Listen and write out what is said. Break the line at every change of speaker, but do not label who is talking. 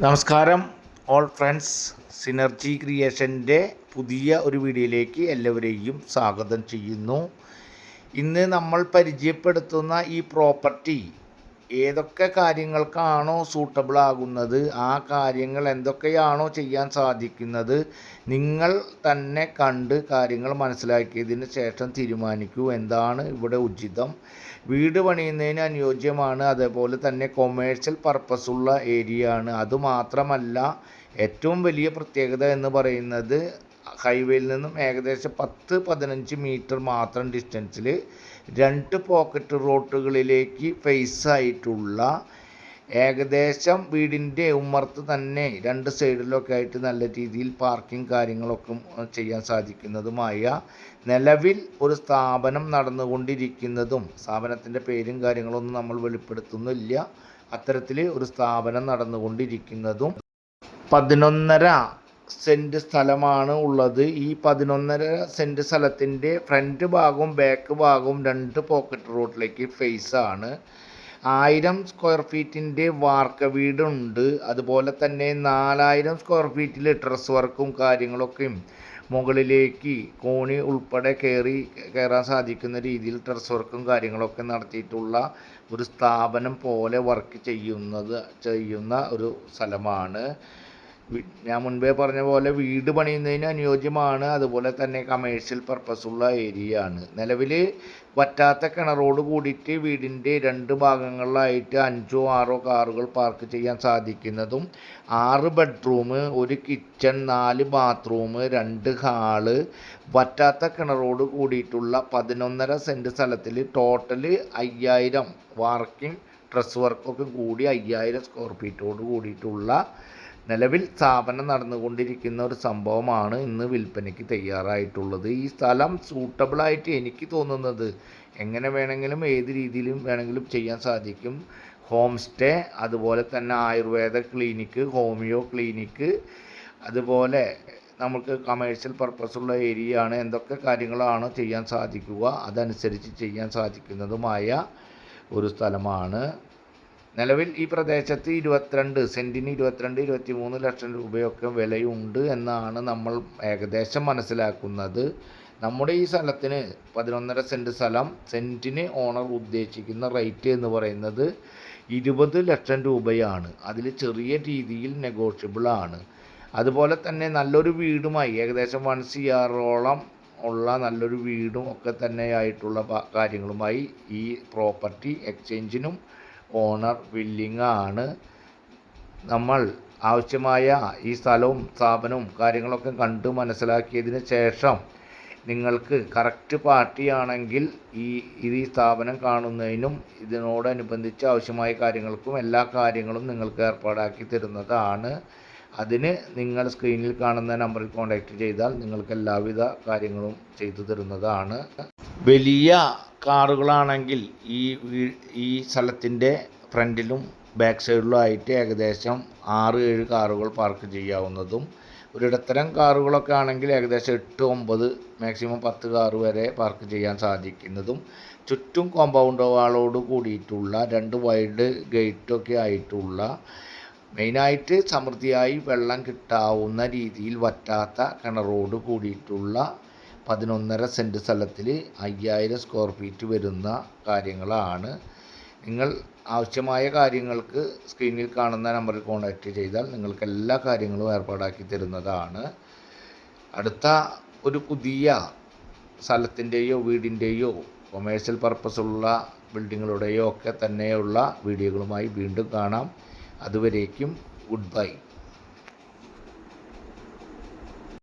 നമസ്കാരം all friends synergy ക്രിയേഷന്റെ പുതിയ ഒരു വീഡിയോയിലേക്ക് എല്ലാവരെയും സ്വാഗതം ചെയ്യുന്നു. ഇന്ന് നമ്മൾ പരിചയപ്പെടുത്തുന്ന ഈ പ്രോപ്പർട്ടി ഏതൊക്കെ കാര്യങ്ങൾക്കാണോ സൂട്ടബിൾ ആകുന്നത് ആ കാര്യങ്ങൾ എന്തൊക്കെയാണോ ചെയ്യാൻ സാധിക്കുന്നത് നിങ്ങൾ തന്നെ കണ്ട് കാര്യങ്ങൾ മനസ്സിലാക്കിയതിന് ശേഷം തീരുമാനിക്കൂ. എന്താണ് ഇവിടെ ഉചിതം? വീട് പണിയുന്നതിന് അനുയോജ്യമാണ് അതേപോലെ തന്നെ കൊമേഴ്ഷ്യൽ പർപ്പസുള്ള ഏരിയ ആണ്. അതുമാത്രമല്ല ഏറ്റവും വലിയ പ്രത്യേകത എന്ന് പറയുന്നത് ഹൈവേയിൽ നിന്നും ഏകദേശം പത്ത് പതിനഞ്ച് മീറ്റർ മാത്രം ഡിസ്റ്റൻസിൽ രണ്ട് പോക്കറ്റ് റോട്ടുകളിലേക്ക് ഫേസ് ആയിട്ടുള്ള ഏകദേശം വീടിന്റെ ഉമ്മർത്ത് തന്നെ രണ്ട് സൈഡിലൊക്കെ ആയിട്ട് നല്ല രീതിയിൽ പാർക്കിംഗ് കാര്യങ്ങളൊക്കെ ചെയ്യാൻ സാധിക്കുന്നതുമായ നിലവിൽ ഒരു സ്ഥാപനം നടന്നുകൊണ്ടിരിക്കുന്നതും സ്ഥാപനത്തിന്റെ പേരും കാര്യങ്ങളൊന്നും നമ്മൾ വെളിപ്പെടുത്തുന്നില്ല. അത്തരത്തിൽ ഒരു സ്ഥാപനം നടന്നുകൊണ്ടിരിക്കുന്നതും പതിനൊന്നര സെന്റ് സ്ഥലമാണ് ഉള്ളത്. ഈ പതിനൊന്നര സെന്റ് സ്ഥലത്തിന്റെ ഫ്രണ്ട് ഭാഗവും ബാക്ക് ഭാഗവും രണ്ട് പോക്കറ്റ് റോഡിലേക്ക് ഫേസ് ആണ്. ആയിരം സ്ക്വയർ ഫീറ്റിന്റെ വാർക്ക വീടുണ്ട്. അതുപോലെ തന്നെ നാലായിരം സ്ക്വയർ ഫീറ്റിൽ ഡ്രസ് വർക്കും കാര്യങ്ങളൊക്കെയും മുകളിലേക്ക് കോണി ഉൾപ്പെടെ കയറി കയറാൻ സാധിക്കുന്ന രീതിയിൽ ഡ്രസ് വർക്കും കാര്യങ്ങളൊക്കെ നടത്തിയിട്ടുള്ള ഒരു സ്ഥാപനം പോലെ വർക്ക് ചെയ്യുന്നത് ചെയ്യുന്ന ഒരു സ്ഥലമാണ്. ഞാൻ മുൻപേ പറഞ്ഞ പോലെ വീട് പണിയുന്നതിന് അനുയോജ്യമാണ് അതുപോലെ തന്നെ കമേഴ്ഷ്യൽ പർപ്പസുള്ള ഏരിയ ആണ്. നിലവിൽ വറ്റാത്ത കിണറോട് കൂടിയിട്ട് വീടിന്റെ രണ്ട് ഭാഗങ്ങളിലായിട്ട് അഞ്ചോ ആറോ കാറുകൾ പാർക്ക് ചെയ്യാൻ സാധിക്കുന്നതും ആറ് ബെഡ്റൂം ഒരു കിച്ചൺ നാല് ബാത്റൂം രണ്ട് ഹാൾ വറ്റാത്ത കിണറോട് കൂടിയിട്ടുള്ള പതിനൊന്നര സെന്റ് സ്ഥലത്തിൽ ടോട്ടൽ അയ്യായിരം വാർക്കിംഗ് ഡ്രസ് വർക്കൊക്കെ കൂടി അയ്യായിരം സ്ക്വയർ ഫീറ്റോട് കൂടിയിട്ടുള്ള നിലവിൽ സ്ഥാപനം നടന്നുകൊണ്ടിരിക്കുന്ന ഒരു സംഭവമാണ് ഇന്ന് വിൽപ്പനയ്ക്ക് തയ്യാറായിട്ടുള്ളത്. ഈ സ്ഥലം സൂട്ടബിളായിട്ട് എനിക്ക് തോന്നുന്നത് എങ്ങനെ വേണമെങ്കിലും ഏത് രീതിയിലും വേണമെങ്കിലും ചെയ്യാൻ സാധിക്കും. ഹോം സ്റ്റേ അതുപോലെ തന്നെ ആയുർവേദ ക്ലിനിക്ക് ഹോമിയോ ക്ലിനിക്ക് അതുപോലെ നമുക്ക് കമേഴ്ഷ്യൽ പർപ്പസുള്ള ഏരിയ ആണ്. എന്തൊക്കെ കാര്യങ്ങളാണ് ചെയ്യാൻ സാധിക്കുക അതനുസരിച്ച് ചെയ്യാൻ സാധിക്കുന്നതുമായ ഒരു സ്ഥലമാണ്. നിലവിൽ ഈ പ്രദേശത്ത് ഇരുപത്തിരണ്ട് സെന്റിന് ഇരുപത്തിരണ്ട് ഇരുപത്തി മൂന്ന് ലക്ഷം രൂപയൊക്കെ വിലയുണ്ട് എന്നാണ് നമ്മൾ ഏകദേശം മനസ്സിലാക്കുന്നത്. നമ്മുടെ ഈ സ്ഥലത്തിന് പതിനൊന്നര സെന്റ് സ്ഥലം സെന്റിന് ഓണർ ഉദ്ദേശിക്കുന്ന റേറ്റ് എന്ന് പറയുന്നത് ഇരുപത് ലക്ഷം രൂപയാണ്. അതിൽ ചെറിയ രീതിയിൽ നെഗോഷ്യബിൾ ആണ്. അതുപോലെ തന്നെ നല്ലൊരു വീടുമായി ഏകദേശം വൺ സി ആറോളം ഉള്ള നല്ലൊരു വീടും ഒക്കെ തന്നെയായിട്ടുള്ള കാര്യങ്ങളുമായി ഈ പ്രോപ്പർട്ടി എക്സ്ചേഞ്ചിനും ഓണർ വില്ലിങ് ആണ്. നമ്മൾ ആവശ്യമായ ഈ സ്ഥലവും സ്ഥാപനവും കാര്യങ്ങളൊക്കെ കണ്ടു മനസ്സിലാക്കിയതിന് ശേഷം നിങ്ങൾക്ക് കറക്റ്റ് പാർട്ടിയാണെങ്കിൽ ഈ ഈ സ്ഥാപനം കാണുന്നതിനും ഇതിനോടനുബന്ധിച്ച് ആവശ്യമായ കാര്യങ്ങൾക്കും എല്ലാ കാര്യങ്ങളും നിങ്ങൾക്ക് ഏർപ്പാടാക്കി തരുന്നതാണ്. അതിന് നിങ്ങൾ സ്ക്രീനിൽ കാണുന്ന നമ്പറിൽ കോൺടാക്റ്റ് ചെയ്താൽ നിങ്ങൾക്ക് എല്ലാവിധ കാര്യങ്ങളും ചെയ്തു തരുന്നതാണ്. വലിയ കാറുകളാണെങ്കിൽ ഈ ഈ സ്ഥലത്തിന്റെ ഫ്രണ്ടിലും ബാക്ക് സൈഡിലും ആയിട്ട് ഏകദേശം ആറ് ഏഴ് കാറുകൾ പാർക്ക് ചെയ്യാവുന്നതും ഒരിടത്തരം കാറുകളൊക്കെ ആണെങ്കിൽ ഏകദേശം എട്ട് ഒമ്പത് മാക്സിമം പത്ത് കാറ് വരെ പാർക്ക് ചെയ്യാൻ സാധിക്കുന്നതും ചുറ്റും കോമ്പൗണ്ട് വാളോട് കൂടിയിട്ടുള്ള രണ്ട് വൈഡ് ഗേറ്റൊക്കെ ആയിട്ടുള്ള മെയിനായിട്ട് സമൃദ്ധിയായി വെള്ളം കിട്ടാവുന്ന രീതിയിൽ വറ്റാത്ത കിണറോട് കൂടിയിട്ടുള്ള പതിനൊന്നര സെന്റ് സ്ഥലത്തിൽ അയ്യായിരം സ്ക്വയർ ഫീറ്റ് വരുന്ന കാര്യങ്ങളാണ്. നിങ്ങൾ ആവശ്യമായ കാര്യങ്ങൾക്ക് സ്ക്രീനിൽ കാണുന്ന നമ്പറിൽ കോൺടാക്റ്റ് ചെയ്താൽ നിങ്ങൾക്ക് എല്ലാ കാര്യങ്ങളും ഏർപ്പാടാക്കി തരുന്നതാണ്. അടുത്ത ഒരു പുതിയ സ്ഥലത്തിന്റെയോ വീടിന്റെയോ കൊമേഴ്ഷ്യൽ പർപ്പസുള്ള ബിൽഡിങ്ങുകളുടെയോ ഒക്കെ തന്നെയുള്ള വീഡിയോകളുമായി വീണ്ടും കാണാം. അതുവരേക്കും ഗുഡ് ബൈ